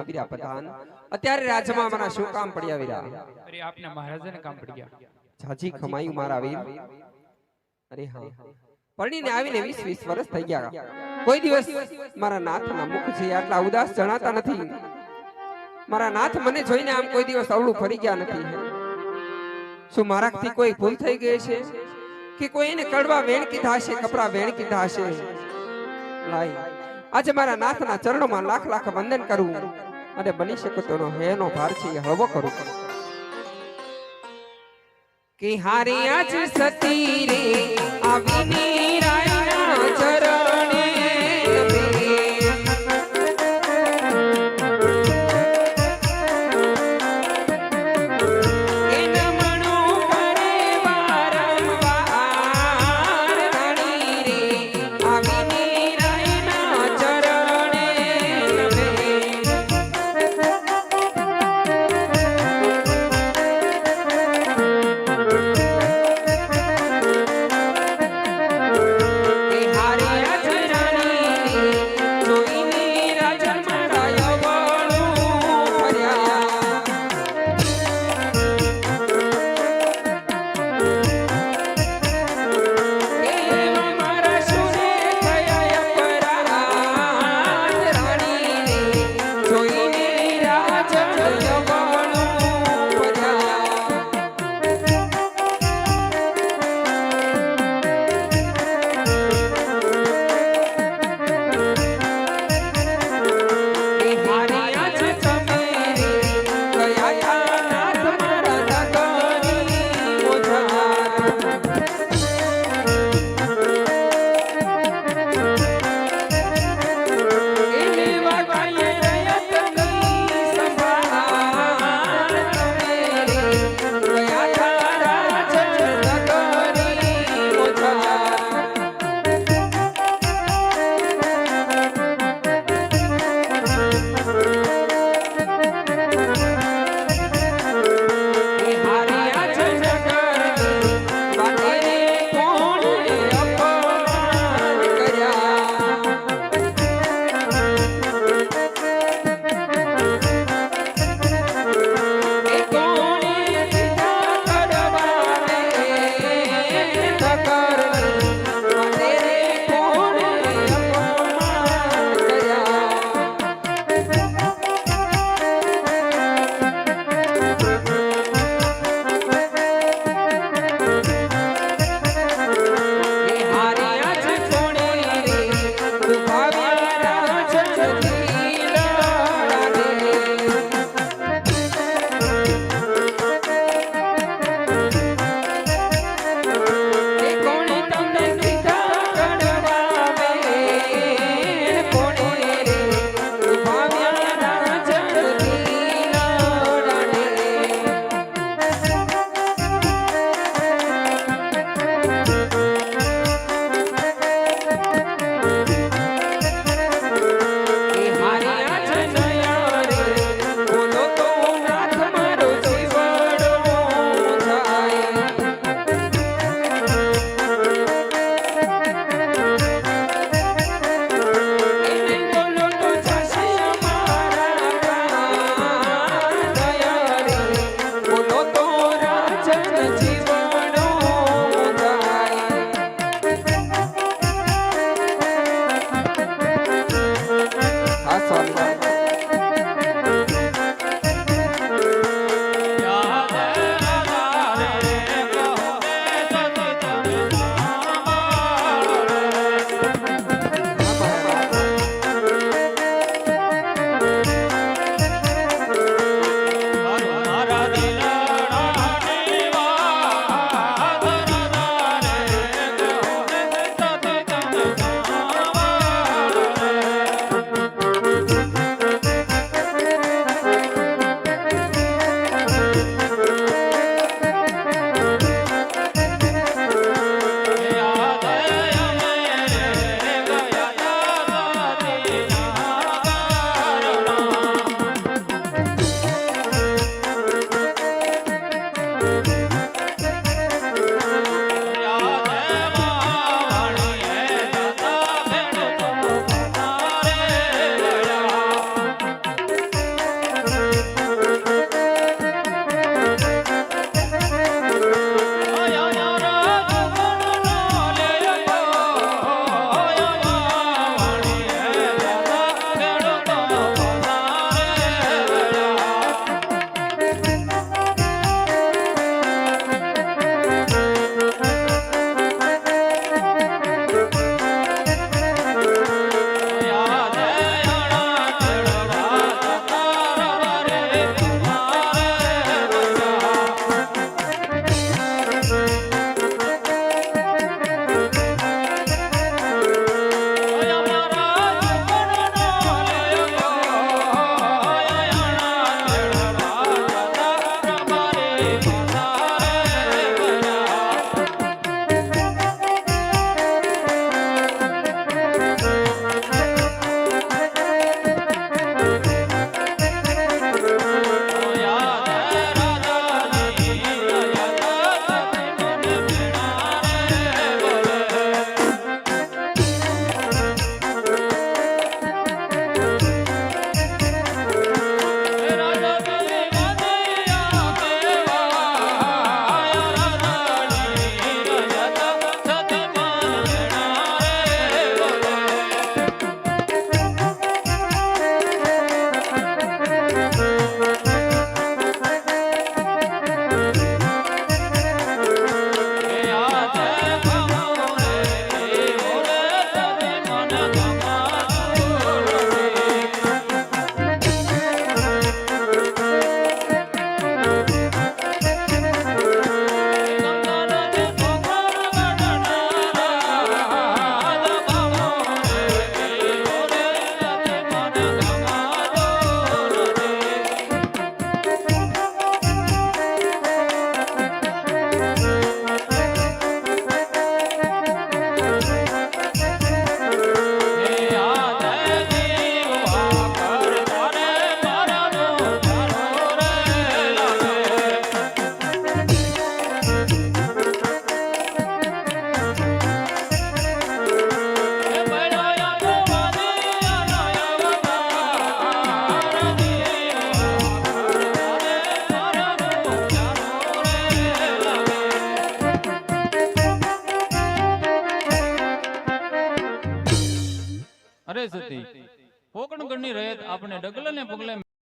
હા વીરા પ્રધાન. અત્યારે રાજમાં અમારા શું કામ પડ્યા વીરા? અરે આપને મહારાજાને કામ પડ્યા. જાજી ખમાયું મારા વીર. અરે હા. પરણીને આવીને 20 20 વર્ષ થઈ ગયા. કોઈ દિવસ મારા નાથના મુખ છે આટલા ઉદાસ જણાતા નથી. મારા નાથ મને જોઈને આમ કોઈ દિવસ અવળું ફરી ગયા નથી. શું મારાથી કોઈ ભૂલ થઈ ગઈ છે? કે કોઈ એને કડવા વેણ કીધા હશે કપડા વેણ કીધા હશે લાઈ આજે મારા નાથના ચરણોમાં લાખ લાખ વંદન કરું. અને બની શકે તો એનો હેનો ભાર છે એ હળવો કરું. કે હારી આજ સતી રે, આવીને રાયના ગણની રહેત આપણે ડગલે ને પગલે